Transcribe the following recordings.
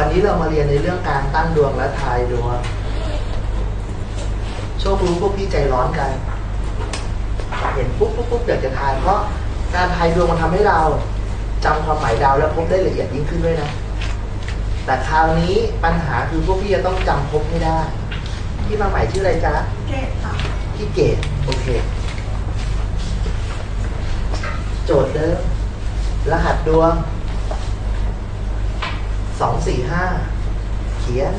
วันนี้เรามาเรียนในเรื่องการตั้งดวงและทายดวง โชครู้พวกพี่ใจร้อนกัน เห็นปุ๊บปุ๊บปุ๊บอยากจะทายเพราะการทายดวงมันทำให้เราจำความหมายดาวและพบได้ละเอียดยิ่งขึ้นด้วยนะ แต่คราวนี้ปัญหาคือพวกพี่จะต้องจำพบให้ได้ ที่มาใหม่ชื่ออะไรจ๊ะ เกตค่ะ พี่เกดโอเค โจทย์เดิมรหัสดวง สองสี่ห้าเขียน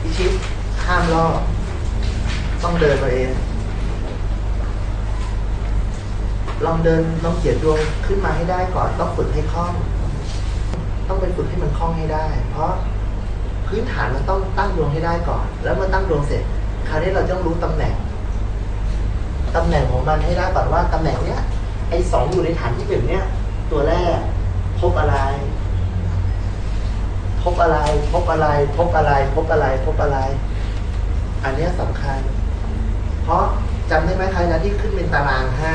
พิชิตข้ามรอต้องเดินมาเอง ลองเดินลองเขียนดวงขึ้นมาให้ได้ก่อนต้องฝึกให้คล่อง ต้องไปฝึกให้มันคล่องให้ได้ เพราะพื้นฐานมันต้องตั้งดวงให้ได้ก่อน แล้วเมื่อตั้งดวงเสร็จ คราวนี้เราต้องรู้ตำแหน่งตำแหน่งของมันให้ได้ก่อนว่าตำแหน่งเนี้ย ไอ้สองอยู่ในฐานที่หนึ่งเนี้ยตัวแรก พบอะไร พบอะไร พบอะไร พบอะไร พบอะไร พบอะไร อันเนี้ยสำคัญ เพราะจำได้ไหมใครนะที่ขึ้นเป็นตารางให้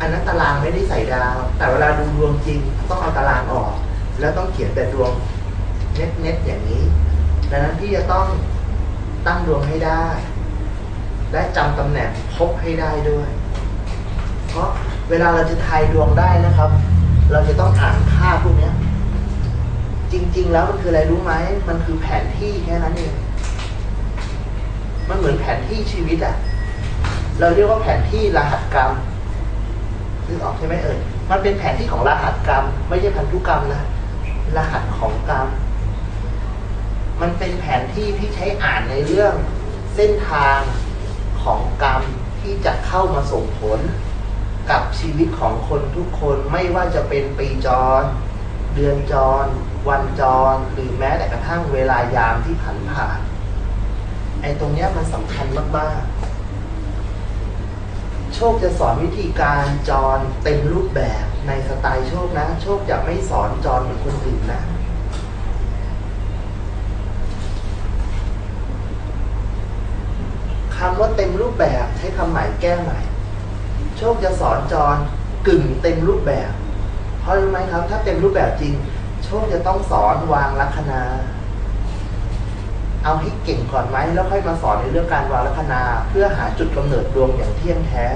อันนั้นตารางไม่ได้ใส่ดาว แต่เวลาดูดวงจริง ต้องเอาตารางออก แล้วต้องเขียนแต่ดวงเน็ตเน็ตอย่างนี้ ดังนั้นพี่จะต้องตั้งดวงให้ได้ และจำตำแหน่งพบให้ได้ด้วย เพราะเวลาเราจะทายดวงได้นะครับ เราจะต้องอ่านภาพพวกนี้จริง ๆ แล้วมันคืออะไรรู้ไหมมันคือแผนที่แค่นั้นเองมันเหมือนแผนที่ชีวิตอะเราเรียกว่าแผนที่รหัสกรรมนึกออกใช่ไหมเอ่ยมันเป็นแผนที่ของรหัสกรรม ไม่ใช่พันธุกรรมนะรหัสของกรรม มันเป็นแผนที่ที่ใช้อ่านในเรื่องเส้นทางของกรรมที่จะเข้ามาส่งผล กับชีวิตของคนทุกคนไม่ว่าจะเป็นปีจร เดือนจร วันจร หรือแม้แต่กระทั่งเวลายามที่ผ่านผ่านไอ้ตรงเนี้ยมันสำคัญมากๆ โชคจะสอนวิธีการจรเต็มรูปแบบในสไตล์โชคนะ โชคจะไม่สอนจรเหมือนคนอื่นนะคำว่าเต็มรูปแบบใช้คำหม่แก้ใหม่ โชคจะสอนจรกึ่งเต็มรูปแบบ เพราะรู้ไหมครับ ถ้าเต็มรูปแบบจริง โชคจะต้องสอนวางลัคนา เอาให้เก่งก่อนไหมแล้วค่อยมาสอนในเรื่องการวางลัคนา เพื่อหาจุดกำเนิดดวงอย่างเที่ยงแท้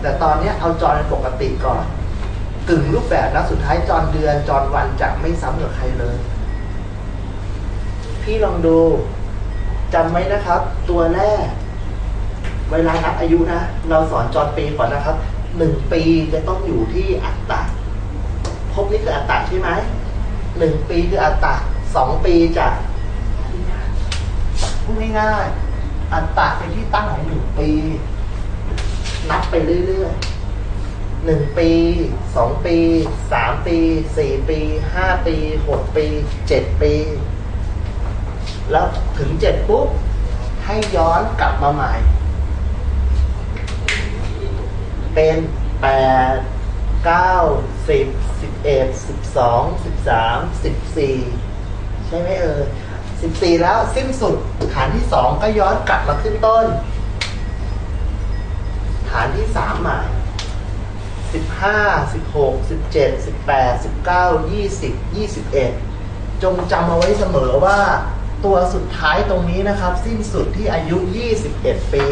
แต่ตอนนี้เอาจรในปกติก่อน กึ่งรูปแบบแล้วสุดท้ายจรเดือนจรวันจะไม่ซ้ำกับใครเลย พี่ลองดูจำไว้นะครับ ตัวแรก เวลานับอายุนะ เราสอนจรปีก่อนนะครับหนึ่งปีจะต้องอยู่ที่อัตตะพบนี่คืออัตตะใช่ไหมหนึ่งปีคืออัตตะสองปีจะพูดง่ายๆอัตตะเป็นที่ตั้งของหนึ่งปี นับไปเรื่อยๆหนึ่งปีสองปีสามปีสี่ปีห้าปีหกปีเจ็ดปี แล้วถึงเจ็ดปุ๊บให้ย้อนกลับมาใหม่ เป็นแปดเก้าสิบสิบเอ็ดสิบสองสิบสามสิบสี่ใช่ไหมเออสิบสี่แล้วสิ้นสุดฐานที่สองก็ย้อนกลับมาขึ้นต้น ฐานที่สามใหม่สิบห้าสิบหกสิบเจ็ดสิบแปดสิบเก้ายี่สิบยี่สิบเอ็ดจงจำเอาไว้เสมอว่าตัวสุดท้ายตรงนี้นะครับ สิ้นสุดที่อายุ 21 ปี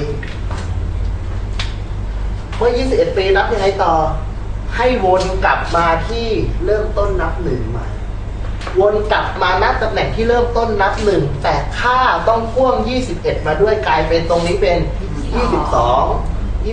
มื่อ 21 ปีนับยังไงต่อ ให้วนกลับมาที่เริ่มต้นนับหนึ่งใหม่ วนกลับมาณตำแหน่งที่เริ่มต้นนับหนึ่งแต่ค่าต้องพ่วง 21 มาด้วยกลายเป็นตรงนี้เป็น 22 23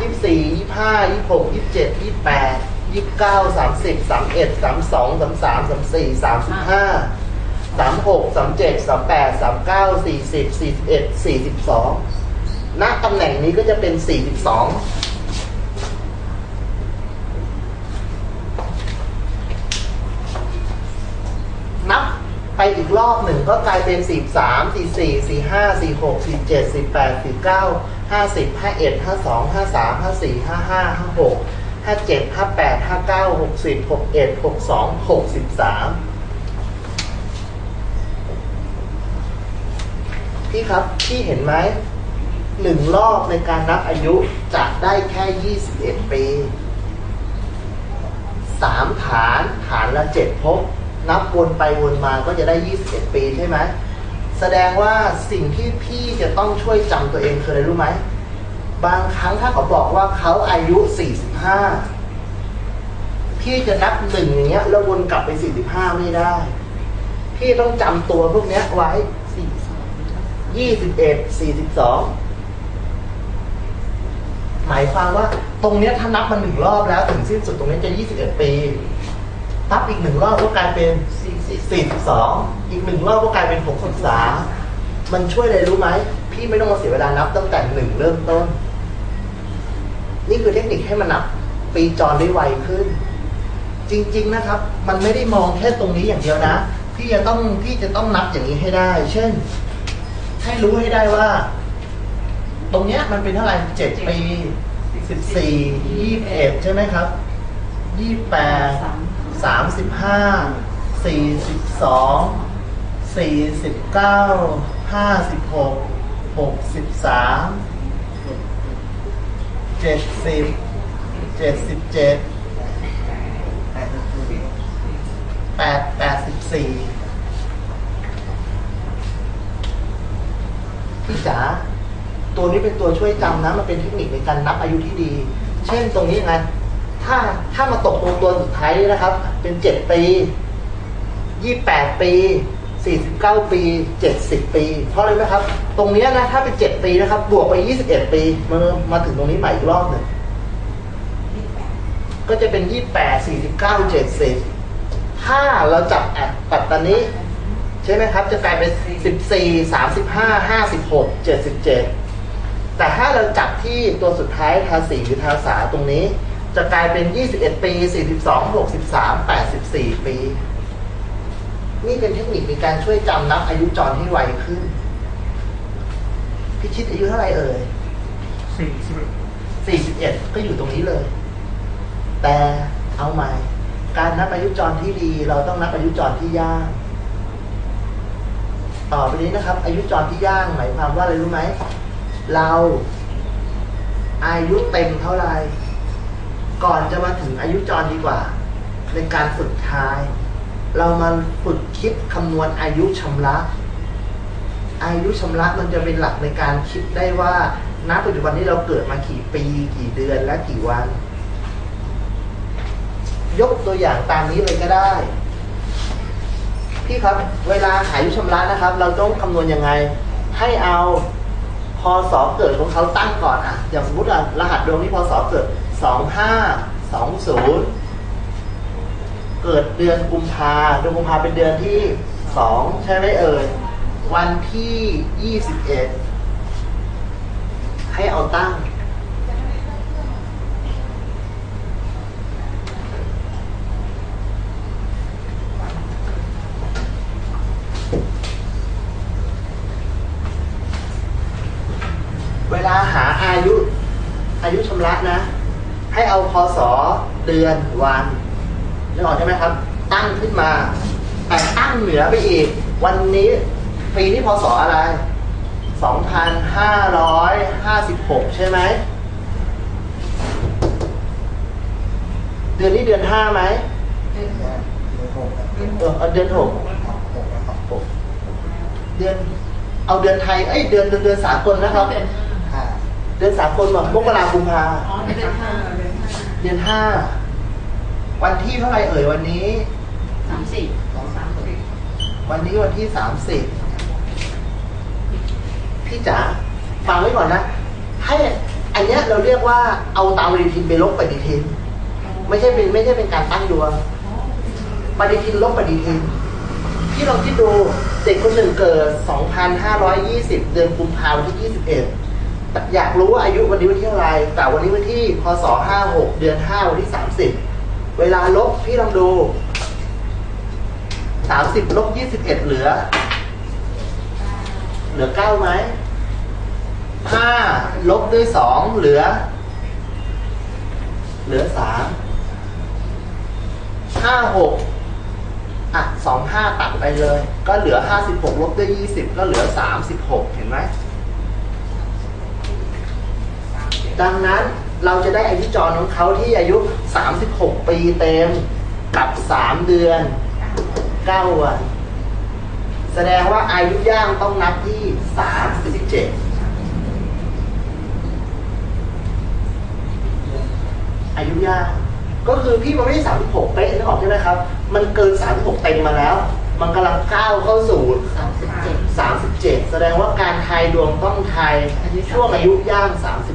24 25 26 27 28 29 30 31 32 33 34 35 36 37 38 39 40 41 42 ณตำแหน่งนี้ก็จะเป็น 42 ไปอีกรอบหนึ่งก็กลายเป็นสี่สามสี่สี่สี่ห้าสี่หกสี่เจ็ดสี่แปดสี่เก้าห้าสิบห้าเอ็ดห้าสองห้าสามห้าสี่ห้าห้าห้าหกห้าเจ็ดห้าแปดห้าเก้าหกสิบหกเอ็ดหกสองหกสิบสามพี่ครับ พี่เห็นไหมหนึ่งรอบในการนับอายุจะได้แค่ 21 ปีานฐานละเจ็ดภพ นับวนไปวนมาก็จะได้ 21 ปีใช่ไหมแสดงว่าสิ่งที่พี่จะต้องช่วยจำตัวเองคืออะไรรู้ไหม บางครั้งถ้าเขาบอกว่าเขาอายุ 45 พี่จะนับหนึ่งอย่างเงี้ยแล้ววนกลับไป 45 ไม่ได้ พี่ต้องจำตัวพวกเนี้ยไว้สี่สองยี่สิบเอ็ดสี่สิบสองหมายความว่าตรงเนี้ยถ้านับมาหนึ่งรอบแล้ว ถึงสิ้นสุดตรงนี้จะยี่สิบเอ็ดปี นับอีกหนึ่งรอบก็กลายเป็นสี่สิบสองอีกหนึ่งรอบก็กลายเป็นหกสิบสามมันช่วยอะไรรู้ไหม พี่ไม่ต้องมาเสียเวลานับตั้งแต่หนึ่งเริ่มต้น นี่คือเทคนิคให้มันนับปีจรได้ไวขึ้น จริง ๆนะครับ มันไม่ได้มองแค่ตรงนี้อย่างเดียวนะ พี่จะต้องพี่จะต้องนับอย่างนี้ให้ได้ เช่น ให้รู้ให้ได้ว่า ตรงเนี้ยมันเป็นเท่าไหร่เจ็ดปีสิบสี่ยี่สิบเอ็ดใช่ไหมครับยี่แปด สามสิบห้าสี่สิบสองสี่สิบเก้าห้าสิบหกหกสิบสามเจ็ดสิบเจ็ดสิบเจ็ดแปดแปดสิบสี่พี่จ๋าตัวนี้เป็นตัวช่วยจำนะ มันเป็นเทคนิคในการนับอายุที่ดี เช่นตรงนี้ไง ถ้าถ้ามาตกตรงตัวสุดท้ายนี่นะครับ เป็นเจ็ดปียี่แปดปีสี่สิบเก้าปีเจ็ดสิบปี เพราะอะไรไหมครับ ตรงเนี้ยนะถ้าเป็นเจ็ดปีนะครับ บวกไปยี่สิบเอ็ดปีมามาถึงตรงนี้ใหม่อีกรอบหนึ่งก็จะเป็นยี่แปดสี่สิบเก้าเจ็ดสิบถ้าเราจับแอดปัตตานี้ ใช่ไหมครับ จะกลายเป็นสิบสี่สามสิบห้าห้าสิบหกเจ็ดสิบเจ็ดแต่ถ้าเราจับที่ตัวสุดท้ายทาสีหรือทาสาตรงนี้ จะกลายเป็น 21 ปี 42 63 84 ปี นี่เป็นเทคนิคในการช่วยจำนับอายุจรให้ไวขึ้น พี่ชิดอายุเท่าไหร่เอ่ยสี่สิบเอ็ด41 ก็อยู่ตรงนี้เลย แต่เอาใหม่ การนับอายุจรที่ดี เราต้องนับอายุจรที่ย่าง ต่อไปนี้นะครับ อายุจรที่ย่างหมายความว่าอะไรรู้ไหม เราอายุเต็มเท่าไหร่ ก่อนจะมาถึงอายุจรดีกว่า ในการฝึกท้าย เรามาฝึกคิดคำนวณอายุชำระอายุชำระมันจะเป็นหลักในการคิดได้ว่าณปัจจุบันที่เราเกิดมากี่ปี กี่เดือนและกี่วัน ยกตัวอย่างตามนี้เลยก็ได้ พี่ครับ เวลาหายุชำระนะครับ เราต้องคำนวณยังไง ให้เอาพอสอเกิดของเขาตั้งก่อนอะอย่างสมมติอะรหัสดวงนี้พอสอเกิด 2520 เกิดเดือนกุมภาเดือนกุมภาเป็นเดือนที่ 2 ใช่ไหมเอ่ย วันที่ 21 ให้เอาตั้งเวลาหาอายุอายุชำระนะ เอาพศเดือนวันนึกออกใช่ไหมครับ ตั้งขึ้นมาแต่ตั้งเหนือไปอีก วันนี้ปีนี้พศอะไร 2,556 ใช่ไหม เดือนนี้เดือนห้าไหมเออเอาเดือนหกเดือน เอาเดือนไทย เอ้ย เดือนเดือนเดือนสากลนะครับเดือนห้าเดือนสากลแบบมกราคุมภาอ๋อเดือนห้า เดือนห้าเดือนห้า วันที่เท่าไหร่เอ่ยวันนี้สามสี่สองสามสี่วันนี้วันที่สามสิบพี่จ๋าฟังไว้ก่อนนะ ให้อันเนี้ยเราเรียกว่าเอาตามปฏิทินไปลบปฏิทิน ไม่ใช่เป็นไม่ใช่เป็นการตั้งดวงปฏิทินลบปฏิทินพี่ลองคิดดูเด็กคนหนึ่งเกิด 2,520 เดือนกุมภาพันธ์ที่ 21 อยากรู้ว่าอายุวันนี้วันที่เท่าไรแต่วันนี้วันที่พศ56เดือน5วันที่30เวลาลบพี่ลองดู30ลบ21เหลือ เหลือ9ไหม5ลบด้วย2เหลือ เหลือ3 56อะ25ตัดไปเลย ก็เหลือ56ลบด้วย20ก็เหลือ36เห็นไหม ดังนั้นเราจะได้อายุจรของเขาที่อายุ 36 ปีเต็มกับ 3 เดือน 9 วัน แสดงว่าอายุย่างต้องนับที่ 37 อายุย่างก็คือพี่มันไม่ได้36 เป๊ะนึกออกใช่ไหมครับ มันเกิน 36 เต็มมาแล้ว มันกำลังก้าวเข้าสู่ 37 37 แสดงว่าการทายดวงต้องทายช่วงอายุย่าง 37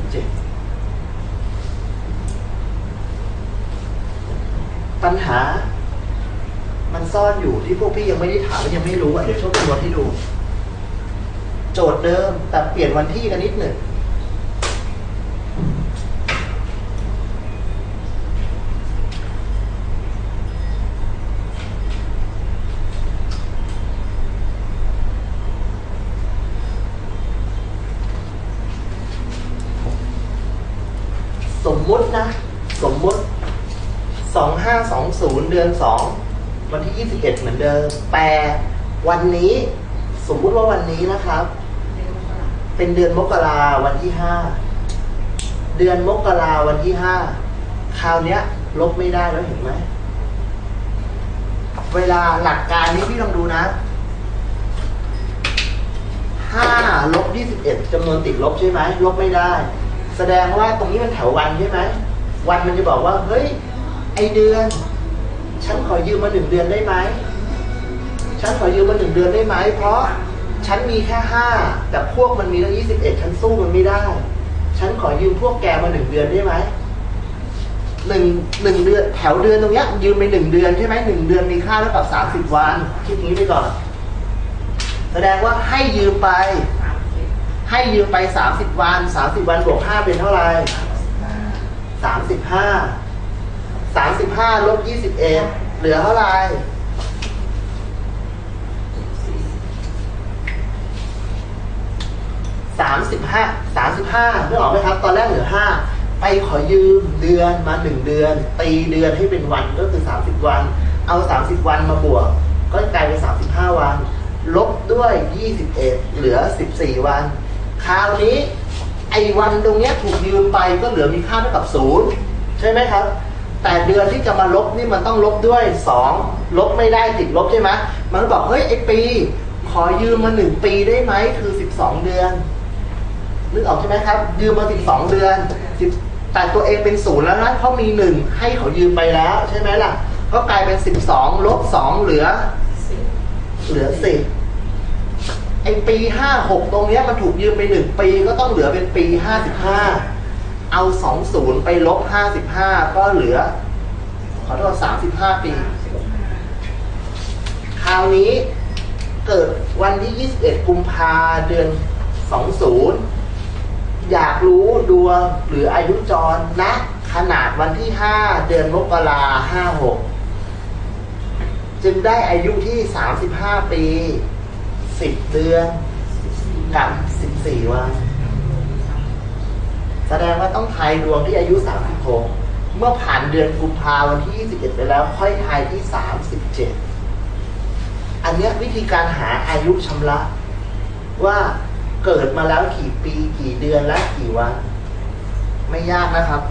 ปัญหา มันซ่อนอยู่ที่พวกพี่ยังไม่ได้ถามยังไม่รู้อะเดี๋ยวโชคเป็นรถให้ดู โจทย์เดิมแต่เปลี่ยนวันที่กันนิดหนึ่ง 20 เดือน 2 วันที่ 21 เหมือนเดิม แต่วันนี้สมมติว่าวันนี้นะครับ เป็นเดือนมกราวันที่ 5 เดือนมกราวันที่ 5 คราวนี้ลบไม่ได้แล้วเห็นไหม เวลาหลักการนี้พี่ลองดูนะห้าลบยี่สิบเอ็ดจำนวนติดลบใช่ไหมลบไม่ได้ แสดงว่าตรงนี้มันแถววันใช่ไหมวันมันจะบอกว่า เฮ้ย ไอเดือน ฉันขอยืมมาหนึ่งเดือนได้ไหม ฉันขอยืมมาหนึ่งเดือนได้ไหม เพราะฉันมีแค่ห้าแต่พวกมันมีตั้งยี่สิบเอ็ดฉันสู้มันไม่ได้ ฉันขอยืมพวกแกมาหนึ่งเดือนได้ไหมหนึ่งหนึ่งเดือนแถวเดือนตรงเนี้ย ยืมไปหนึ่งเดือนใช่ไหมหนึ่งเดือนมีค่าเท่ากับสามสิบวันคิดนี้ไปก่อน แสดงว่าให้ยืมไป ให้ยืมไปสามสิบวันสามสิบวันบวกห้าเป็นเท่าไหร่สามสิบห้า สามสิบห้าลบยี่สิบเอ็ดเหลือเท่าไหร่สามสิบห้าสามสิบห้านึกออกไหมครับ ตอนแรกเหลือห้าไปขอยืมเดือนมาหนึ่งเดือน ตีเดือนให้เป็นวันก็คือสามสิบวัน เอาสามสิบวันมาบวก ก็กลายเป็นสามสิบห้าวัน ลบด้วยยี่สิบเอ็ดเหลือสิบสี่วัน คราวนี้ไอ้วันตรงเนี้ยถูกยืมไปก็เหลือมีค่าเท่ากับศูนย์ใช่ไหมครับ แต่เดือนที่จะมาลบนี่มันต้องลบด้วยสองลบไม่ได้ติดลบใช่ไหมมันก็บอกเฮ้ยไอปี ขอยืมมาหนึ่งปีได้ไหมคือสิบสองเดือนนึกออกใช่ไหมครับ ยืมมาสิบสองเดือนแต่ตัวเองเป็นศูนย์แล้วนะเขามีหนึ่งให้เขายืมไปแล้วใช่ไหมล่ะ ก็กลายเป็นสิบสองลบสองเหลือ เหลือสิไอปีห้าหกตรงเนี้ยมันถูกยืมไปหนึ่งปีก็ต้องเหลือเป็นปีห้าสิบห้า เอาสองศูนย์ไปลบห้าสิบห้าก็เหลือ ขอโทษสามสิบห้าปี คราวนี้เกิดวันที่21กุมภาเดือน20อยากรู้ดวงหรืออายุจรณขนาดวันที่5เดือนมกราห้าหกจึงได้อายุที่35ปี10เดือนกับ14วัน แสดงว่าต้องทายดวงที่อายุ 36 เมื่อผ่านเดือนกุมภาวันที่21ไปแล้วค่อยทายที่ 37 อันเนี้ยวิธีการหาอายุชำระว่าเกิดมาแล้วกี่ปีกี่เดือนและกี่วัน ไม่ยากนะครับ